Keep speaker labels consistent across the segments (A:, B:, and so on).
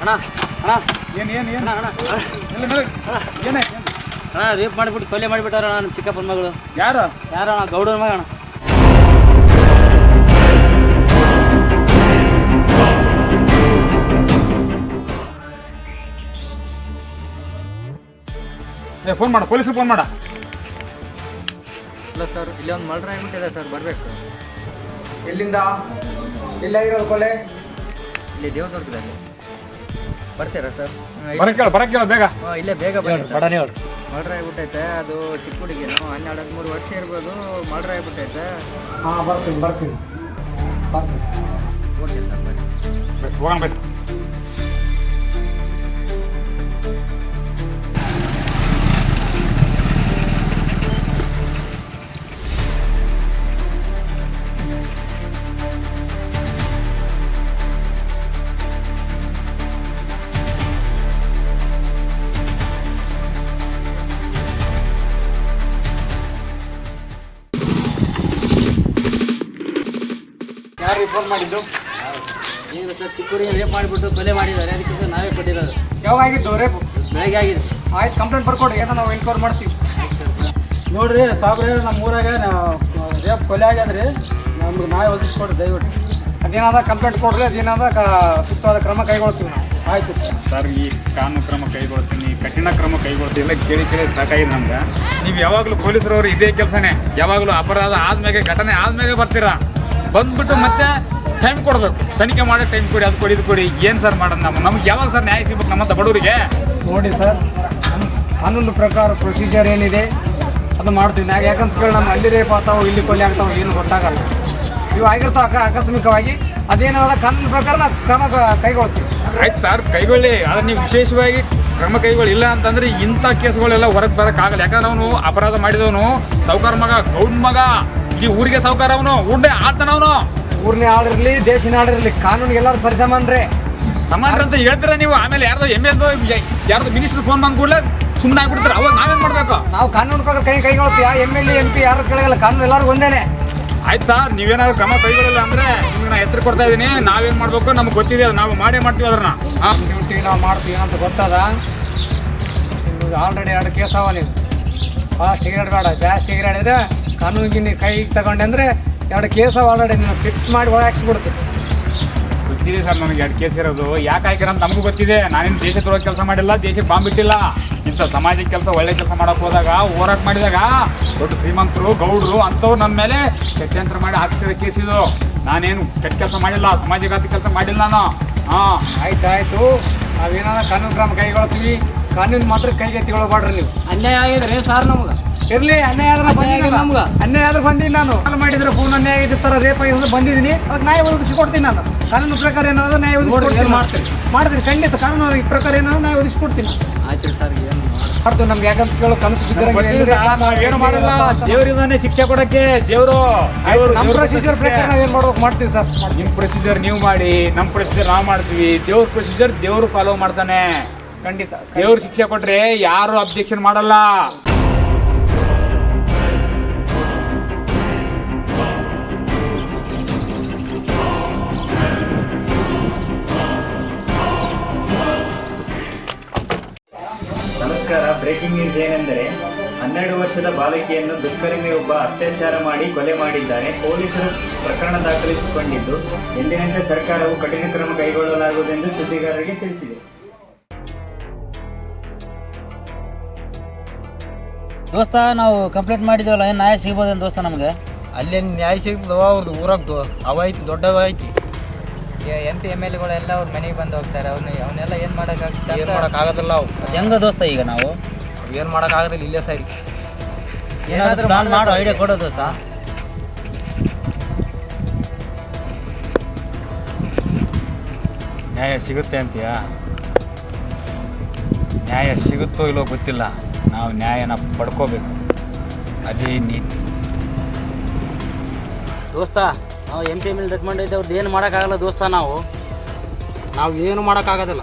A: ಅಣ್ಣ ಅಣ್ಣ.
B: ಏನು ಏನು ಏನು?
A: ಅಣ್ಣ ಅಣ್ಣ.
B: ಎಲ್ಲ
A: ಅಣ್ಣ ರೇಪ್ ಮಾಡಿಬಿಟ್ಟು ಕೊಲೆ ಮಾಡಿಬಿಟ್ಟಾರ ಅಣ್ಣ ನಮ್ಮ ಚಿಕ್ಕಪ್ಪನ ಮಗಳು.
B: ಯಾರು?
A: ಯಾರು ಅಣ್ಣ? ಗೌಡನ ಮಗ ಅಣ್ಣ.
B: ಏ ಫೋನ್ ಮಾಡ. ಪೊಲೀಸ್ಗೆ ಫೋನ್ ಮಾಡ.
C: ಇಲ್ಲ ಸರ್ ಇಲ್ಲಿ ಒಂದು ಮರ್ಡರ್ ಆಗಿಬಿಟ್ಟಿದೆ ಸರ್ ಬರಬೇಕು.
D: ಎಲ್ಲಿಂದ? ಇರೋ ಕೊಲೆ?
C: ಇಲ್ಲಿ ದೇವದುರ್ಗದಲ್ಲಿ. ಬರ್ತೀರಾ ಸರ್?
B: ಬರಕ್ಕೆ ಹೇಳು ಬರಕ್ಕೆ ಹೇಳು ಬೇಗ.
C: ಇಲ್ಲೇ ಬೇಗ ಬರ್ತೀನಿ ಸರ್.
A: ಬಡನೆ
C: ಮರ್ಡರ್ ಆಗಿಬಿಟ್ಟೈತೆ ಅದು ಚಿಕ್ಕ ಹುಡುಗಿನು ಹನ್ನೆರಡು ಹದಿಮೂರು ವರ್ಷ ಇರ್ಬೋದು ಮರ್ಡರ್ ಆಗ್ಬಿಟ್ಟೈತೆ.
D: ಹಾಂ ಬರ್ತೀನಿ ಬರ್ತೀನಿ. ಬರ್ತೀನಿ.
C: ಓಕೆ ಸರ್ ಬನ್ನಿ
B: ಹೋಗೋಣ ಬೇಕು ಫೋನ್ ಮಾಡಿದ್ದು.
A: ಏನು ಸರ್ ಚಿಕ್ಕ ಹುಡುಗಿ ರೇಪ್ ಮಾಡಿಬಿಟ್ಟು ಕೊಲೆ ಮಾಡಿದ್ದಾರೆ ಅದಕ್ಕೆ ಸರ್ ನಾವೇ ಕೊಟ್ಟಿರೋದು.
D: ಯಾವಾಗ ಆಗಿದ್ದು ರೇಪ್
A: ಬೆಳಗ್ಗೆ ಆಗಿದೆ.
D: ಆಯ್ತು ಕಂಪ್ಲೇಂಟ್ ಬರ್ಕೊಡ್ರಿ ಏನೋ ನಾವು ಎನ್ಕ್ವೈರ್ ಮಾಡ್ತೀವಿ.
A: ನೋಡ್ರಿ ಸಾಬ್ರೆ ನಮ್ಮ ಊರಾಗ ರೇಪ್ ಕೊಲೆ ಆಗ್ಯದ್ರಿ ನಮ್ಗೆ ನಾವೇ ಒದಗಿಸ್ಕೊಡ್ರಿ ದಯವಿಟ್ಟು.
D: ಅದೇನಾದ ಕಂಪ್ಲೇಂಟ್ ಕೊಡ್ರಿ ಅದೇನಾದ ಕ ಸೂಕ್ತವಾದ ಕ್ರಮ ಕೈಗೊಳ್ತೀವಿ ನಾವು.
A: ಆಯ್ತು
B: ಸರ್. ಈ ಕಾನೂನು ಕ್ರಮ ಕೈಗೊಳ್ತೀನಿ ಕಠಿಣ ಕ್ರಮ ಕೈಗೊಳ್ತೀವಿ ಎಲ್ಲ ಕೇಳಿ ಕೇಳಿ ಸಾಕಾಗಿದೆ ನಮ್ಗೆ. ನೀವು ಯಾವಾಗಲೂ ಪೊಲೀಸರವರು ಇದೇ ಕೆಲಸನೇ. ಯಾವಾಗಲೂ ಅಪರಾಧ ಆದ್ಮೇಲೆ ಘಟನೆ ಆದ್ಮೇಲೆ ಬರ್ತೀರಾ? ಬಂದ್ಬಿಟ್ಟು ಮತ್ತೆ ಟೈಮ್ ಕೊಡಬೇಕು. ತನಿಖೆ ಮಾಡೋ ಟೈಮ್ ಕೊಡಿ ಅದು ಕೊಡಿ ಇದು ಕೊಡಿ. ಏನು ಸರ್ ಮಾಡೋದು ನಮ್ಮ ನಮ್ಗೆ ಯಾವಾಗ ಸರ್ ನ್ಯಾಯ ಸಿಗ್ಬೇಕು ನಮ್ಮಂತ ಬಡವರಿಗೆ?
D: ನೋಡಿ ಸರ್ ಕಾನೂನು ಪ್ರಕಾರ ಪ್ರೊಸೀಜರ್ ಏನಿದೆ ಅದು ಮಾಡ್ತೀವಿ. ನಾವು ಯಾಕಂತ ಕೇಳಿ ನಮ್ಮ ಅಲ್ಲಿ ರೇಪ್ ಆಗ್ತಾವೆ ಇಲ್ಲಿ ಕೊಲೆ ಆಗ್ತಾವೆ ಏನು ಗೊತ್ತಾಗಲ್ಲ. ಇವು ಆಗಿರ್ತಾವ ಅಕ ಆಕಸ್ಮಿಕವಾಗಿ. ಅದೇನಾದ ಕಾನೂನು ಪ್ರಕಾರ ನಾವು ಕ್ರಮ ಕೈಗೊಳ್ತೀವಿ.
B: ಆಯ್ತು ಸರ್ ಕೈಗೊಳ್ಳಿ. ಆದ್ರೆ ನೀವು ವಿಶೇಷವಾಗಿ ಕ್ರಮ ಕೈಗೊಳ್ಳಿಲ್ಲ ಅಂತಂದ್ರೆ ಇಂಥ ಕೇಸ್ಗಳೆಲ್ಲ ಹೊರಗೆ ಬರೋಕ್ಕಾಗಲ್ಲ ಯಾಕಂದ್ರೆ ಅವನು ಅಪರಾಧ ಮಾಡಿದವನು. ಸೌಕರ್ ಮಗ ಗೌಡ್ ಮಗ. ಈ ಊರಿಗೆ ಸಾವುಕಾರ ಅವನು ಊರ್ನೇ ಆಡ್ತಾನವನು
D: ಊರ್ನೇ ಆಡಿರ್ಲಿ ದೇಶನೇ ಆಡಿರ್ಲಿ ಕಾನೂನಿಗೆ ಎಲ್ಲರೂ ಸರಿಸಮಾನ್ರೆ.
B: ಸಮಾನ ಅಂತ ಹೇಳ್ತೀರ ನೀವು? ಆಮೇಲೆ ಯಾರ್ದೋ ಎಂ ಎಲ್ ಯಾರ್ದೋ ಮಿನಿಸ್ಟರ್ ಫೋನ್ ಬಂದ್ ಕೂಡಲೇ ಸುಮ್ಮನೆ ಆಗ್ಬಿಡ್ತಾರೆ? ಅವಾಗ ನಾವೇನ್ ಮಾಡ್ಬೇಕು?
D: ನಾವು ಕಾನೂನು ಪ್ರಕಾರ ಕೈ ಕೈಗೊಳ್ತೀವಿ ಎಂ ಎಲ್ ಎಂ ಪಿ ಯಾರು ಕೇಳಲ್ಲ ಕಾನೂನು ಎಲ್ಲರಿಗೂ ಒಂದೇನೆ.
B: ಆಯ್ತು ಸರ್ ನೀವೇನಾದ್ರು ಕ್ರಮ ಕೈಗೊಳ್ಳಿಲ್ಲ ಅಂದ್ರೆ ನಿಮ್ಗೆ ನಾ ಎಚ್ಚರಿಕೆ ಕೊಡ್ತಾ ಇದ್ದೀನಿ. ನಾವೇನ್ ಮಾಡ್ಬೇಕು? ನಮ್ಗೆ ಗೊತ್ತಿದೆ ಅದು ನಾವು ಮಾಡೇ ಮಾಡ್ತೀವಿ ಅದ್ರನ್ನ.
D: ಡ್ಯೂಟಿ ನಾವು ಮಾಡ್ತೀವಿ ಅಂತ ಗೊತ್ತದ? ಆಲ್ರೆಡಿ ಎರಡು ಕೇಸ್ ಅವ ನೀವು ಭಾಳ ಸಿಗರೇಟ್ ಬೇಡ ಜಾಸ್ತಿ ಎಗರಾಡಿದ್ರೆ ಕಾನೂನಿಗೆ ನೀವು ಕೈ ತಗೊಂಡೆ ಅಂದರೆ ಎರಡು ಕೇಸ ಆಲ್ರೆಡಿ ನೀನು ಫಿಕ್ಸ್ ಮಾಡಿ ಒಳಗೆ ಹಾಕ್ಸ್ಬಿಡ್ತೀವಿ
B: ಗೊತ್ತಿದೆ ಸರ್ ನನಗೆ ಎರಡು ಕೇಸ್ ಇರೋದು. ಯಾಕೆ ಹಾಕಿರೋ ಅಂತ ನಮಗೂ ಗೊತ್ತಿದೆ. ನಾನೇನು ದೇಶ ತರೋ ಕೆಲಸ ಮಾಡಿಲ್ಲ, ದೇಶಕ್ಕೆ ಬಾಂಬ್ ಬಿಟ್ಟಿಲ್ಲ ಇಂಥ ಸಮಾಜಕ್ಕೆ ಕೆಲಸ, ಒಳ್ಳೆ ಕೆಲಸ ಮಾಡೋಕೆ ಹೋದಾಗ, ಹೋರಾಟ ಮಾಡಿದಾಗ ದೊಡ್ಡ ಶ್ರೀಮಂತರು, ಗೌಡರು ಅಂಥವ್ರು ನನ್ನ ಮೇಲೆ ಷಡ್ಯಂತ್ರ ಮಾಡಿ ಹಾಕ್ಸಿದ ಕೇಸ್ ಇದು. ನಾನೇನು ಕೆಟ್ಟ ಕೆಲಸ ಮಾಡಿಲ್ಲ ಸಮಾಜಘಾತಿ ಕೆಲಸ ಮಾಡಿಲ್ಲ ನಾನು. ಹಾಂ
D: ಆಯ್ತು ಆಯಿತು ನಾವೇನಾದ ಕಾನೂನು ಕ್ರಮ ಕೈಗೊಳ್ತೀವಿ. ಕಾನೂನು ಮಾತ್ರ ಕೈಗೆ ತಗೊಳ್ಬಾಡ್ರಿ ನೀವು.
A: ಅನ್ಯಾಯ ಆಗಿದ್ರೆ ಸರ್ ನಮ್ಗೆ.
D: ಇರ್ಲಿ ಅನ್ಯಾಯ ಆದ್ರೆ ಬಂದಿದ್ದೀನಿ
A: ನಮ್ಗೆ.
D: ಅನ್ಯಾಯ ಆದ್ರೆ ಬಂದಿಲ್ಲ ನಾನು. ಕಾಲ್ ಮಾಡಿದ್ರೆ ಫೋನ್ ಅನ್ಯಾಯ ಆಗಿದ್ದ ಥರ ರೇಪ್ ಆಗಿ ಬಂದಿದ್ದೀನಿ. ಅದಕ್ಕೆ ನ್ಯಾಯ ಒದಗಿಸಿ ಕೊಡ್ತೀನಿ ನಾನು. ಕಾನೂನು ಪ್ರಕಾರ ಏನಾದ್ರು ನ್ಯಾಯ ಒದಗಿಸಿ ಮಾಡ್ತೀನಿ
A: ಏನ್ ಮಾಡ್ತೀರಿ?
D: ಮಾಡ್ತೀನಿ ಖಂಡಿತ ಕಾನೂನು ಈ ಪ್ರಕಾರ ಏನಾದ್ರು ನ್ಯಾಯ ಒದಗಿಸಿ ಕೊಡ್ತೀನಿ
A: ಆಯ್ತು ಸರ್ ಏನು
D: ಮಾಡ್ತೀವಿ ನಮ್ಗೆ ಯಾಕಂತ ಕೇಳೋ ಕನಸು
B: ನಾವೇನು ಮಾಡಲ್ಲ. ದೇವರಿಂದಾನೆ ಶಿಕ್ಷೆ ಕೊಡಕ್ಕೆ ದೇವರು
D: ನಮ್ಮ ಪ್ರೊಸೀಜರ್ ಪ್ರಕಾರ ನಾವು ಏನು ಮಾಡ್ಬೇಕು ಮಾಡ್ತೀವಿ ಸರ್.
B: ನಿಮ್ಮ ಪ್ರೊಸೀಜರ್ ನೀವು ಮಾಡಿ ನಮ್ಮ ಪ್ರೊಸೀಜರ್ ನಾವು ಮಾಡ್ತೀವಿ. ದೇವ್ರ ಪ್ರೊಸೀಜರ್ ದೇವರು ಫಾಲೋ ಮಾಡ್ತಾನೆ.
D: ಖಂಡಿತ
B: ದೇವ್ರು ಶಿಕ್ಷೆ ಕೊಟ್ರೆ ಯಾರು ಅಬ್ಜೆಕ್ಷನ್ ಮಾಡಲ್ಲ.
E: ನಮಸ್ಕಾರ ಬ್ರೇಕಿಂಗ್ ನ್ಯೂಸ್ ಏನೆಂದರೆ ಹನ್ನೆರಡು ವರ್ಷದ ಬಾಲಕಿಯನ್ನು ದುಷ್ಕರ್ಮಿಯೊಬ್ಬ ಅತ್ಯಾಚಾರ ಮಾಡಿ ಕೊಲೆ ಮಾಡಿದ್ದಾನೆ. ಪೊಲೀಸರು ಪ್ರಕರಣ ದಾಖಲಿಸಿಕೊಂಡಿದ್ದು ಎಂದಿನಂತೆ ಸರ್ಕಾರವು ಕಠಿಣ ಕ್ರಮ ಕೈಗೊಳ್ಳಲಾಗುವುದೆಂದು ಸುದ್ದಿಗಾರರಿಗೆ ತಿಳಿಸಿದೆ.
A: ದೋಸ್ತ ನಾವು ಕಂಪ್ಲೇಂಟ್ ಮಾಡಿದ್ವಲ್ಲ ಏನು ನ್ಯಾಯ ಸಿಗ್ಬೋದೇನು ದೋಸ್ತ ನಮಗೆ?
F: ಅಲ್ಲೇನು ನ್ಯಾಯ ಸಿಗ್ತದವ ಅವ್ರದ್ದು ಊರಾಗ್ದು ಅವ ಐತಿ ದೊಡ್ಡವ ಐತಿ.
C: ಎಂ ಪಿ ಎಂ ಎಲ್ಗಳೆಲ್ಲ ಅವ್ರ ಮನೆಗೆ ಬಂದು ಹೋಗ್ತಾರೆ. ಅವ್ನ ಅವನ್ನೆಲ್ಲ ಏನು
F: ಏನು
C: ಮಾಡೋಕ್ಕಾಗ್ತದೆ
F: ಮಾಡೋಕ್ಕಾಗೋದಿಲ್ಲ ಅವು
A: ಹೆಂಗ ದೋಸ್ತ ಈಗ ನಾವು?
F: ಏನು ಮಾಡೋಕ್ಕಾಗೋದಿಲ್ಲ ಇಲ್ಲೇ ಸರಿ.
A: ಏನಾದರೂ ಪ್ಲಾನ್ ಮಾಡೋ ಐಡಿಯಾ ಕೊಡೋ ದೋಸ್ತ.
B: ನ್ಯಾಯ ಸಿಗುತ್ತೆ ಅಂತೀಯಾ? ನ್ಯಾಯ ಸಿಗುತ್ತೋ ಇಲ್ಲೋ ಗೊತ್ತಿಲ್ಲ. ನಾವು ನ್ಯಾಯನ ಪಡ್ಕೋಬೇಕು. ಅದೇ ನೀತಿ.
A: ದೋಸ್ತ ನಾವು M P M L recommend ಐತೆ ಅವ್ರದ್ದು ಏನು ಮಾಡೋಕ್ಕಾಗಲ್ಲ ದೋಸ್ತ ನಾವು.
D: ನಾವು ಏನು ಮಾಡೋಕ್ಕಾಗೋದಿಲ್ಲ.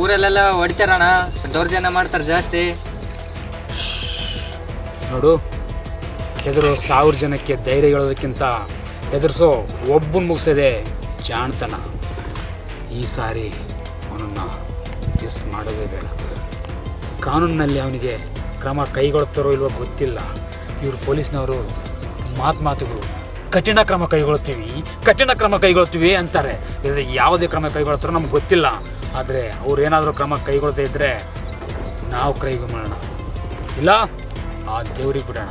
C: ಊರಲ್ಲೆಲ್ಲ ಹೊಡಿತಾರಣ ದೌರ್ಜನ್ಯ ಮಾಡ್ತಾರೆ ಜಾಸ್ತಿ.
B: ನೋಡು ಹೆದರು ಸಾವಿರ ಜನಕ್ಕೆ ಧೈರ್ಯ ಹೇಳೋದಕ್ಕಿಂತ ಎದುರಿಸೋ ಒಬ್ಬನ ಮುಗಿಸೋದೆ ಜಾಣ್ತನ. ಈ ಸಾರಿ ಅವನನ್ನು ಮಿಸ್ ಮಾಡೋದೇ ಬೇಡ. ಕಾನೂನಿನಲ್ಲಿ ಅವನಿಗೆ ಕ್ರಮ ಕೈಗೊಳ್ತಾರೋ ಇಲ್ವೋ ಗೊತ್ತಿಲ್ಲ. ಇವರು ಪೊಲೀಸ್ನವರು ಮಾತು ಮಾತುಗಳು, ಕಠಿಣ ಕ್ರಮ ಕೈಗೊಳ್ತೀವಿ, ಕಠಿಣ ಕ್ರಮ ಕೈಗೊಳ್ತೀವಿ ಅಂತಾರೆ. ಇದ್ರೆ ಯಾವುದೇ ಕ್ರಮ ಕೈಗೊಳ್ತಾರೋ ನಮ್ಗೆ ಗೊತ್ತಿಲ್ಲ. ಆದರೆ ಅವ್ರೇನಾದರೂ ಕ್ರಮ ಕೈಗೊಳ್ತಾ ಇದ್ದರೆ ನಾವು ಕೈಗೆ ಮಾಡೋಣ ಇಲ್ಲ, ಆ ದೇವ್ರಿಗೆ ಬಿಡೋಣ.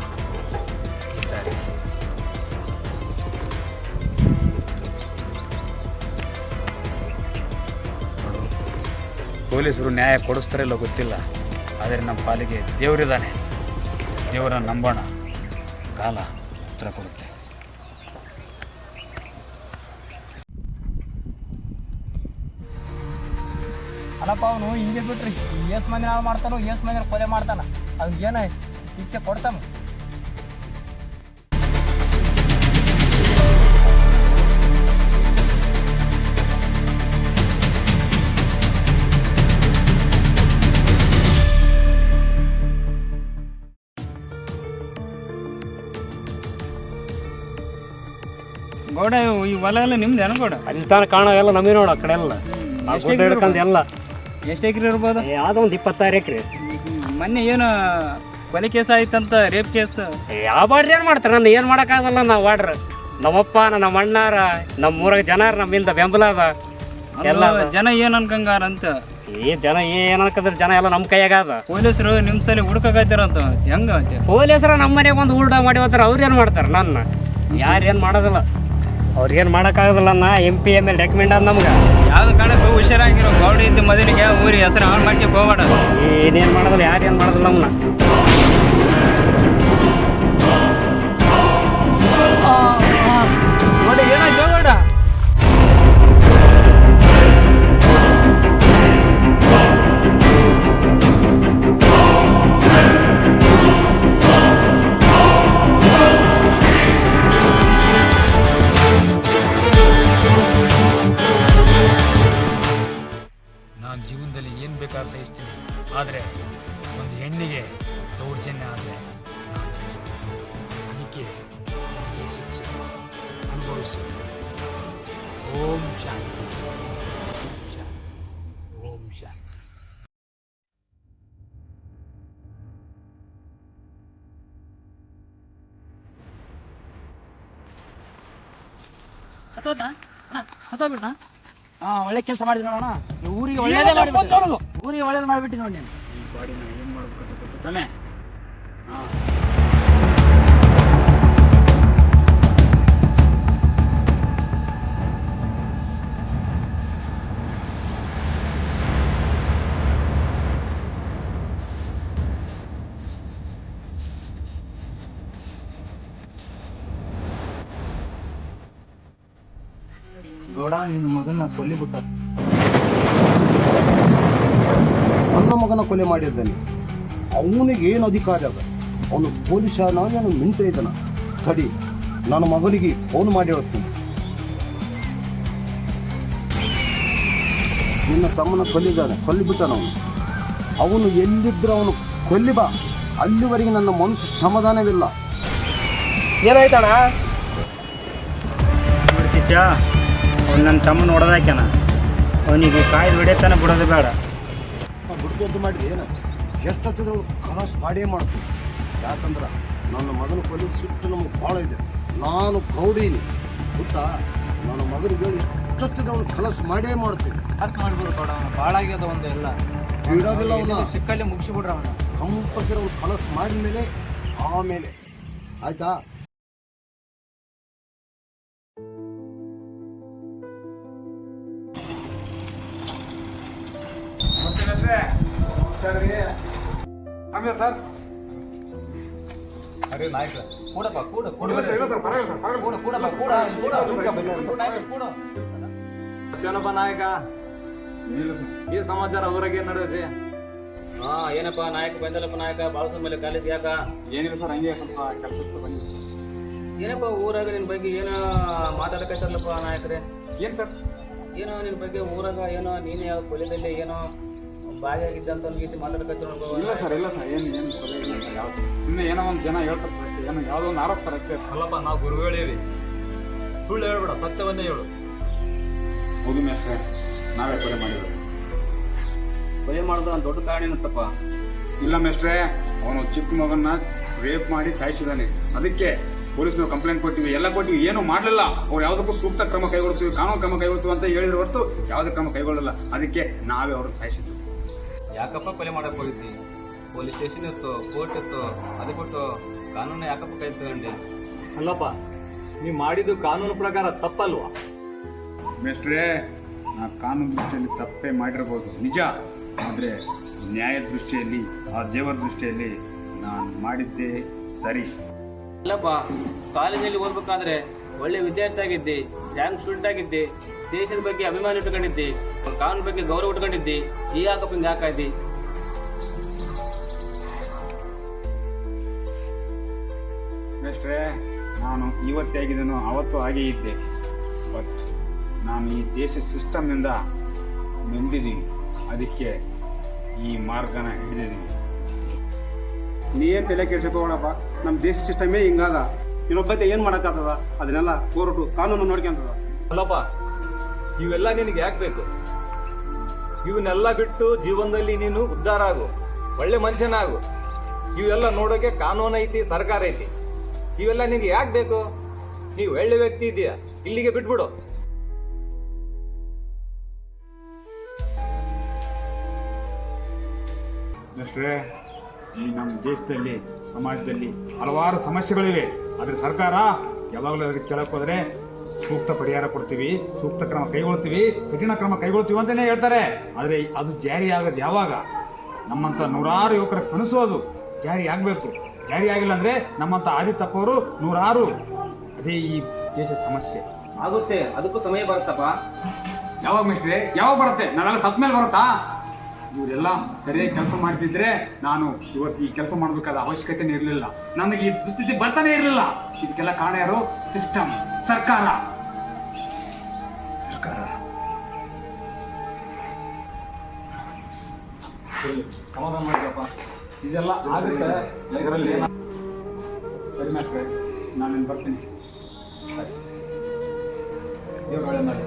B: ಈ ಸಾರಿ. ಪೊಲೀಸರು ನ್ಯಾಯ ಕೊಡಿಸ್ತಾರೆ ಇಲ್ಲವೋ ಗೊತ್ತಿಲ್ಲ. ಆದರೆ ನಮ್ಮ ಪಾಲಿಗೆ ದೇವರಿದ್ದಾನೆ. ದೇವರನ್ನ ನಂಬೋಣ. ಕಾಲ ಉತ್ತರ ಕೊಡುತ್ತೆ.
G: ಅಲ್ಲಪ್ಪ, ಅವನು ಹಿಂಗೆ ಬಿಟ್ರಿ. ಎಷ್ಟು ಮಂದಿ ನಾವು ಮಾಡ್ತಾನೋ ಎಷ್ಟು ಮಂದಿ ಕೊಲೆ ಮಾಡ್ತಾನ. ಅವ್ನಿಗೆ ಏನ ಶಿಕ್ಷೆ ಕೊಡ್ತಾನ.
H: ಗೌಡ ಈ ಹೊಲ ಎಲ್ಲ ನಿಮ್ದು ಏನು ಗೌಡ?
I: ಅಲ್ಲಿ ತನಕ ಕಾಣೋ ಎಲ್ಲ ನಮಗೆ ನೋಡು ಆ ಕಡೆ ಎಲ್ಲ. ಆ ಗುಡ್ಡ ಹಿಡ್ಕೊಂಡು ಎಲ್ಲ.
H: ಎಷ್ಟು ಎಕರೆ ಇರ್ಬೋದು?
I: ಯಾವುದೊಂದು ಇಪ್ಪತ್ತಾರು ಎಕರೆ.
H: ಮೊನ್ನೆ ಏನು ಕೊಲೆ ಕೇಸ್ ಆಯ್ತಂತ ರೇಪ್ ಕೇಸ್.
I: ಯಾವ ಬಾಡ್ರಿ ಏನು ಮಾಡ್ತಾರೆ? ನನ್ನ ಏನು ಮಾಡೋಕ್ಕಾಗಲ್ಲ ನಾವು ಬಾಡ್ರ ನಮ್ಮಪ್ಪ ನಮ್ಮ ಅಣ್ಣಾರ ನಮ್ಮ ಊರಾಗ ಜನಾರ ನಮ್ಮಿಂದ ಬೆಂಬಲ ಅದ. ಎಲ್ಲ ಅದ.
H: ಜನ ಏನು ಅನ್ಕಂಗಾರ ಅಂತ?
I: ಈ ಜನ ಏನು ಅನ್ಕಂದ್ರೆ ಜನ ಎಲ್ಲ ನಮ್ಮ ಕೈಯಾಗ ಅದ.
H: ಪೊಲೀಸರು ನಿಮ್ಮ ಸಲ ಹುಡುಕಾಕತ್ತಾರಂತ ಹೆಂಗ?
I: ಪೊಲೀಸರ ನಮ್ಮ ಮನೆಗೆ ಒಂದು ಊಟ ಮಾಡಿ ಹೋದ್ರೆ ಅವ್ರು ಏನು ಮಾಡ್ತಾರೆ? ನನ್ನ. ಯಾರು ಏನು ಮಾಡೋದಿಲ್ಲ. ಅವ್ರು ಏನು ಮಾಡೋಕ್ಕಾಗೋದಿಲ್ಲ ನಾ M P M L recommend ಅದ ನಮ್ಗೆ.
H: ಯಾವ್ದು ಕಾರಣಕ್ಕೂ ಹುಷಾರಾಗಿರೋ. ಗೌಡ ಇದ್ದ ಮೊದಲಿಗೆ ಊರಿ ಹೆಸರು ಹಾಳು ಮಾಡಿ ಹೋಗ್ಬೇಡ.
I: ಏನೇನು ಮಾಡೋದಿಲ್ಲ ಯಾರು ಏನು ಮಾಡೋದಿಲ್ಲ ನಮ್ಮನ್ನ
J: ಹಾ ಒಳ್ಳೆ ಕೆಲಸ ಮಾಡಿದ್ರಿ ಅಣ್ಣ ಊರಿಗೆ ಒಳ್ಳೇದೇ ಮಾಡಿ ಊರಿಗೆ ಒಳ್ಳೇದು ಮಾಡಿಬಿಟ್ಟು ನೋಡಿ ನೀನು.
B: ಈ ಬಾಡಿನ ಏನು ಮಾಡ್ಬೇಕಂತ ತಾನೆ
J: ಗೌಡ ನಿನ್ನ ಮಗನ ಕೊಲ್ಲಿಬಿಟ್ಟ
K: ನನ್ನ ಮಗನ ಕೊಲೆ ಮಾಡಿದ್ದಾನೆ. ಅವನಿಗೆ ಏನು ಅಧಿಕಾರ ಅದ? ಅವನು ಪೊಲೀಸನ ಏನು ಮಿಂಟ್ರಿ ಇದ್ದಾನ ತಡಿ ನನ್ನ ಮಗನಿಗೆ ಫೋನ್ ಮಾಡಿ ಹೇಳ್ತೀನಿ. ನಿನ್ನ ತಮ್ಮನ ಕೊಲ್ಲಿದ್ದಾನೆ ಕೊಲ್ಲಿಬಿಟ್ಟಾನ ಅವನು. ಅವನು ಎಲ್ಲಿದ್ದರೂ ಅವನು ಕೊಲ್ಲಿ ಬಾ. ಅಲ್ಲಿವರೆಗೆ ನನ್ನ ಮನಸ್ಸು ಸಮಾಧಾನವಿಲ್ಲ.
G: ಏನಾಯ್ತಣ್ಣ?
E: ಶಿಷ್ಯ ಅವ್ನು ನನ್ನ ತಮ್ಮನ ಹೊಡೆದಾಕ್ಯಾನ ಅವನಿಗೆ ಕಾಯ್ದು ಹೊಡೆತನ ಬಿಡೋದು ಬೇಡ.
K: ಬಿಡ್ಕೊಂತ ಮಾಡಿರಿ ಏನು? ಎಷ್ಟೊತ್ತಿದ್ರು ಕಲಸ್ ಮಾಡೇ ಮಾಡ್ತೀನಿ ಯಾಕಂದ್ರೆ ನನ್ನ ಮಗನ ಕೊಲ್ಲಿದ ಸುಟ್ಟು ನಮಗೆ ಭಾಳ ಇದೆ. ನಾನು ಗೌಡೀನಿ ಗೊತ್ತಾ? ನನ್ನ ಮಗನಿಗೆ ಹೇಳಿ ಎಷ್ಟೊತ್ತಿದವನು ಕಲಸು ಮಾಡೇ ಮಾಡ್ತೀನಿ
G: ಕಲಸು ಮಾಡ್ಬಿಡು ಬೇಡ ಅವನು ಭಾಳ ಆಗ್ಯದ ಒಂದು ಎಲ್ಲ.
K: ಬಿಡೋದಿಲ್ಲ ಅವನು
G: ಸಿಕ್ಕಲ್ಲಿ ಮುಗಿಸ್ಬಿಡ್ರ ಅವನು.
K: ಕಂಪಲ್ಸರಿ ಅವ್ನು ಕಲಸು ಮಾಡಿದ ಮೇಲೆ ಆಮೇಲೆ. ಆಯ್ತಾ?
B: ಆಮೇಲೆ ಸರ್. ಅರೆ ನಾಯ್ಕ
G: ಕೂಡಪ್ಪ ಕೂಡ ಕೂಡ
B: ಇಲ್ಲ ಸರ್ ಪರವಾಗಿಲ್ಲ ಸರ್ ಪರವಾಗಿಲ್ಲ
G: ಕೂಡ ಕೂಡಪ್ಪ ಕೂಡ ಕೂಡ ಕೂಡ ಕೂಡ
F: ಮತ್ತೇನಪ್ಪ ನಾಯಕ
B: ಇಲ್ಲ
F: ಈ ಸಮಾಚಾರ ಊರಾಗ ಏನ್ ನಡೆಯುತ್ತೆ
I: ಹಾ ಏನಪ್ಪ ನಾಯಕ ಬಂದಲ್ಲಪ್ಪ ನಾಯಕ ಬಾಳಸ ಮೇಲೆ ಕಾಲೇಜ್ ಯಾಕ?
B: ಏನಿಲ್ಲ ಸರ್ ಹಂಗೆ ಸ್ವಲ್ಪ ಕೆಲಸಕ್ಕೆ ಬಂದಿದೆ ಸರ್.
I: ಏನಪ್ಪ ಊರಾಗ ನಿನ್ ಬಗ್ಗೆ ಏನೋ ಮಾತಾಡಕತ್ತಾರಲ್ಲಪ್ಪ ನಾಯಕರೇ?
B: ಏನು ಸರ್?
I: ಏನೋ ನಿನ್ ಬಗ್ಗೆ ಊರಾಗ ಏನೋ ನೀನೇ ಯಾವ ಕೊಲೆದಲ್ಲಿ ಏನೋ ಭಾಗಿಯಾಗಿದ್ದಂತ
B: ಇಲ್ಲ ಸರ್ ಇಲ್ಲ ಸರ್ ಏನು ಏನು ಸರ್ ಯಾವ್ದು ಸುಮ್ಮನೆ ಏನೋ ಒಂದು ಜನ ಹೇಳ್ತಾರೆ ಸರ್ ಅಷ್ಟೇ. ಏನೋ ಯಾವುದೋ ಒಂದು ಆರೋಪ ಸರ್ ಅಷ್ಟೇ.
F: ಅಲ್ಲಪ್ಪ ನಾವು ಗುರುಗಳಿರಿ ಸುಳ್ಳು ಹೇಳ್ಬೇಡ ಸತ್ಯವನ್ನೇ ಹೇಳು.
B: ಹೋಗಿ ಮೇಸ್ಟ್ರೆ ನಾವೇ ಕೊಲೆ ಮಾಡಿದ್ರು
F: ಕೊಲೆ ಮಾಡೋದು ಒಂದು ದೊಡ್ಡ ಕಾರಣ ಏನಂತಪ್ಪ?
B: ಇಲ್ಲ ಮೇಷ್ಟ್ರೆ ಅವನು ಚಿಕ್ಕ ಮಗನ್ನ ರೇಪ್ ಮಾಡಿ ಸಾಯಿಸಿದಾನೆ ಅದಕ್ಕೆ ಪೊಲೀಸ್ನವ್ರು ಕಂಪ್ಲೇಂಟ್ ಕೊಟ್ಟಿವಿ ಎಲ್ಲ ಕೊಟ್ಟಿವಿ ಏನು ಮಾಡಲಿಲ್ಲ. ಅವ್ರು ಯಾವುದಕ್ಕೂ ಸೂಕ್ತ ಕ್ರಮ ಕೈಗೊಳ್ತೀವಿ. ಕಾನೂನು ಕ್ರಮ ಕೈಗೊಳ್ತೀವಿ ಅಂತ ಹೇಳಿದ್ರು ಹೊರತು ಯಾವುದೇ ಕ್ರಮ ಕೈಗೊಳ್ಳಲ್ಲ. ಅದಕ್ಕೆ ನಾವೇ ಅವ್ರನ್ನ ಸಾಯಿಸಿದ್ದು.
G: ಯಾಕಪ್ಪ ಕೊಲೆ ಮಾಡಕ್ ಹೋಗಿದ್ದಿ? ಪೊಲೀಸ್ ಸ್ಟೇಷನ್ ಇತ್ತು ಕೋರ್ಟ್ ಇತ್ತು ಅದು ಕೊಟ್ಟು ಕಾನೂನು ಯಾಕಪ್ಪ ಕೈ ತಗೊಂಡೆ?
F: ಅಲ್ಲಪ್ಪ ನೀವು ಮಾಡಿದ್ದು ಕಾನೂನು ಪ್ರಕಾರ ತಪ್ಪಲ್ವಾ?
B: ಮೇಸ್ಟ್ರೇ ನಾ ಕಾನೂನು ದೃಷ್ಟಿಯಲ್ಲಿ ತಪ್ಪೇ ಮಾಡಿರ್ಬೋದು ನಿಜ. ಆದರೆ ನ್ಯಾಯ ದೃಷ್ಟಿಯಲ್ಲಿ ಆ ದೇವರ ದೃಷ್ಟಿಯಲ್ಲಿ ನಾನು ಮಾಡಿದ್ದೆ ಸರಿ.
F: ಅಲ್ಲಪ್ಪ ಕಾಲೇಜಲ್ಲಿ ಓದ್ಬೇಕಾದ್ರೆ ಒಳ್ಳೆ ವಿದ್ಯಾರ್ಥಿ ಆಗಿದ್ದೆ ರ್ಯಾಂಕ್ ಸ್ಟೂಡೆಂಟ್ ಆಗಿದ್ದೆ ದೇಶದ ಬಗ್ಗೆ ಅಭಿಮಾನ ಇಟ್ಕೊಂಡಿದ್ದೆ ಕಾನೂನು ಬಗ್ಗೆ ಗೌರವ ಇಟ್ಕೊಂಡಿದ್ದೆ ಈ ಯಾಕಪ್ಪ ಹಿಂಗೆ ಹಾಕಿದ್ದೆ
B: ಅಷ್ಟೇ ನಾನು ಇವತ್ತೇ ಆಗಿದ್ದೇನೋ ಅವತ್ತು ಹಾಗೇ ಇದ್ದೆ. ಬಟ್ ನಾನು ಈ ದೇಶ ಸಿಸ್ಟಮ್ನಿಂದ ನೊಂದಿದ್ದೀನಿ ಅದಕ್ಕೆ ಈ ಮಾರ್ಗನ ಹಿಡಿದಿದ್ದೀನಿ.
L: ನೀ ಏನು ತಲೆ ಕೆಡಿಸ್ಕೋಣಪ್ಪ ನಮ್ಮ ದೇಶ ಸಿಸ್ಟಮೇ ಹಿಂಗಾದ. ಇನ್ನೊಬ್ಬತ್ತೆ ಏನು ಮಾಡೋಕ್ಕಾಗ್ತದ? ಅದನ್ನೆಲ್ಲ ಕೋರ್ಟು ಕಾನೂನು ನೋಡ್ಕೊಂತದ
F: ಅಲ್ಲಪ್ಪ ಇವೆಲ್ಲ ನಿನಗೆ ಯಾಕೆ ಬೇಕು? ಇವನ್ನೆಲ್ಲ ಬಿಟ್ಟು ಜೀವನದಲ್ಲಿ ನೀನು ಉದ್ಧಾರ ಆಗು ಒಳ್ಳೆ ಮನುಷ್ಯನಾಗು. ಇವೆಲ್ಲ ನೋಡೋಕೆ ಕಾನೂನು ಐತಿ ಸರ್ಕಾರ ಐತಿ. ಇವೆಲ್ಲ ನಿನಗೆ ಯಾಕೆ ಬೇಕು? ನೀವು ಒಳ್ಳೆ ವ್ಯಕ್ತಿ ಇದೆಯಾ ಇಲ್ಲಿಗೆ ಬಿಟ್ಬಿಡು.
B: ಮೇಷ್ಟ್ರೆ ಈ ನಮ್ಮ ದೇಶದಲ್ಲಿ ಸಮಾಜದಲ್ಲಿ ಹಲವಾರು ಸಮಸ್ಯೆಗಳಿವೆ. ಆದರೆ ಸರ್ಕಾರ ಯಾವಾಗಲೂ ಅದಕ್ಕೆ ಕೇಳಕ್ಕೆ ಹೋದರೆ ಸೂಕ್ತ ಪರಿಹಾರ ಕೊಡ್ತೀವಿ ಸೂಕ್ತ ಕ್ರಮ ಕೈಗೊಳ್ತೀವಿ ಕಠಿಣ ಕ್ರಮ ಕೈಗೊಳ್ತೀವಿ ಅಂತಲೇ ಹೇಳ್ತಾರೆ. ಆದರೆ ಅದು ಜಾರಿ ಆಗೋದು ಯಾವಾಗ? ನಮ್ಮಂಥ ನೂರಾರು ಯುವಕರ ಕನಸು ಅದು. ಜಾರಿ ಆಗಬೇಕು. ಜಾರಿ ಆಗಿಲ್ಲ ಅಂದರೆ ನಮ್ಮಂಥ ಆದಿ ತಪ್ಪವರು ನೂರಾರು. ಅದೇ ಈ ದೇಶದ ಸಮಸ್ಯೆ.
F: ಆಗುತ್ತೆ. ಅದಕ್ಕೂ ಸಮಯ ಬರುತ್ತಪ್ಪ.
B: ಯಾವಾಗ ಮಿಸ್ಟ್ರಿ ಯಾವಾಗ ಬರುತ್ತೆ? ನಾವೆಲ್ಲ ಸತ್ ಮೇಲೆ ಬರುತ್ತಾ? ಇವರೆಲ್ಲ ಸರಿಯಾಗಿ ಕೆಲಸ ಮಾಡ್ತಿದ್ರೆ ನಾನು ಇವತ್ತು ಈ ಕೆಲಸ ಮಾಡಬೇಕಾದ ಅವಶ್ಯಕತೆನೇ ಇರಲಿಲ್ಲ. ನನಗೆ ಈ ದುಸ್ಥಿತಿ ಬರ್ತಾನೆ ಇರಲಿಲ್ಲ. ಇದಕ್ಕೆಲ್ಲ ಕಾರಣ ಯಾರು? ಸಿಸ್ಟಮ್ ಸರ್ಕಾರ. ಸರ್ಕಾರ.
F: ಸಮಾಧಾನ ಮಾಡಿದಪ್ಪ ಇದೆಲ್ಲ ಆಗುತ್ತೆ. ಇದರಲ್ಲಿ
B: ಸರಿ ಮಾಸ್ಟ್ರೆ ನಾನು ಬರ್ತೀನಿ. ದೇವ್ರು ಮಾಡಿ.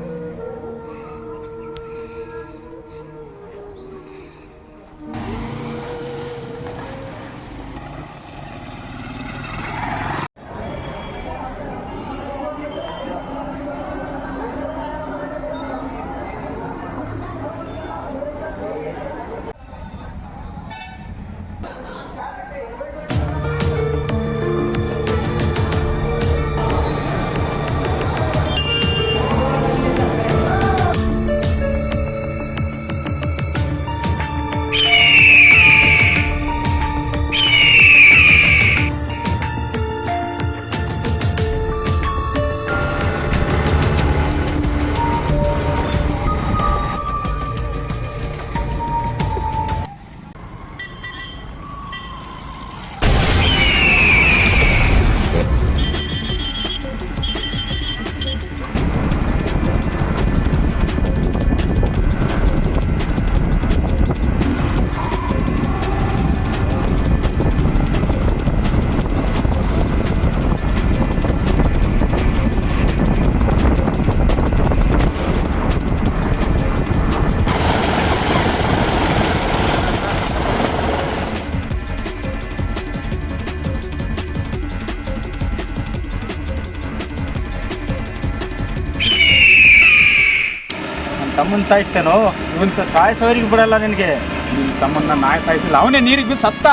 F: ನನ್ನ ತಮ್ಮನ ಸಾಯಿಸ್ತೇನೋ? ಇವಂತ ಸಾಯಿಸೋರಿಗೆ ಬಿಡಲ್ಲ ನಿನಗೆ.
B: ನಿನ್ ತಮ್ಮನ್ನ ನಾಯಿ ಸಾಯಿಸಿಲ್ಲ. ಅವನೇ ನೀರಿಗೆ ಬಿದ್ದು ಸತ್ತ.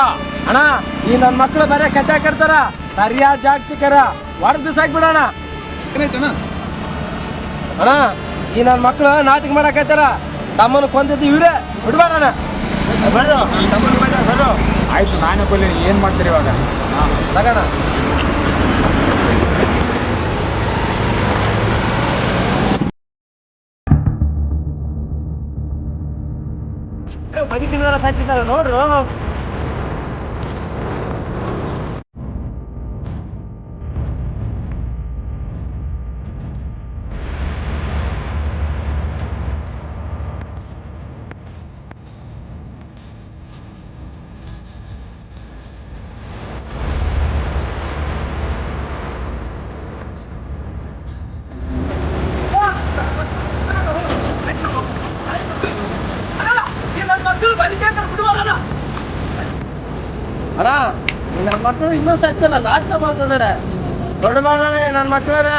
M: ಅಣ್ಣ ಈ ನನ್ನ ಮಕ್ಕಳು ಬರೇ ಕತೆ ಕಟ್ತಾರ. ಸರಿಯಾದ ಜಾಗ ಸಿಕ್ಕಾರ. ಹೊಡೆದ್ ಬಿಸಾಕ್ಬಿಡೋಣ ಅಣ್ಣ ಈ ನನ್ನ ಮಕ್ಕಳು ನಾಟಕ ಮಾಡಕತ್ತಾರ ತಮ್ಮನ ಕೊಂದಿದ್ದು ಇವ್ರೆ. ಬಿಡ್ಬೇಡಣ
B: ಆಯ್ತು ನಾನೇ ಕೊಲ್ಲಿ ಏನು ಮಾಡ್ತೀರಿ ಇವಾಗ? ಹಾಂ.
M: ತಗೋಣ
F: ನೋಡ್ರು.
M: ಅಣ್ಣ ನನ್ನ ಮಕ್ಕಳು ಇನ್ನೂ ಸತ್ತಲ್ಲ ನಾಟಕ ಮಾಡ್ತಿದ್ದಾರೆ ದೊಡ್ಡ ಮಗಳೇ ನನ್ನ ಮಕ್ಕಳೇ.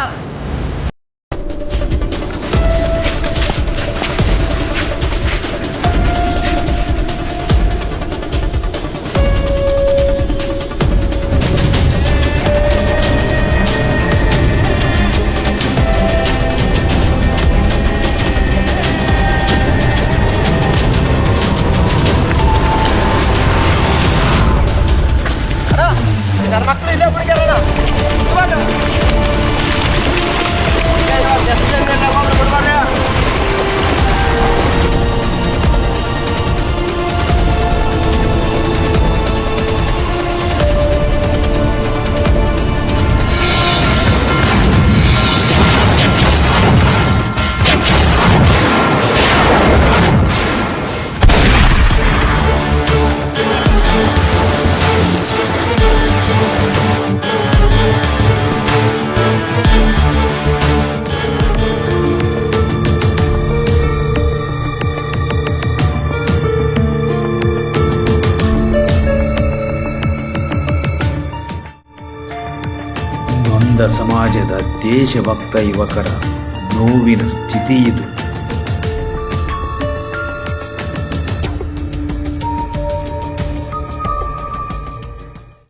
L: ಸಮಾಜದ ದೇಶಭಕ್ತ ಯುವಕರ ನೋವಿನ ಸ್ಥಿತಿ ಇದು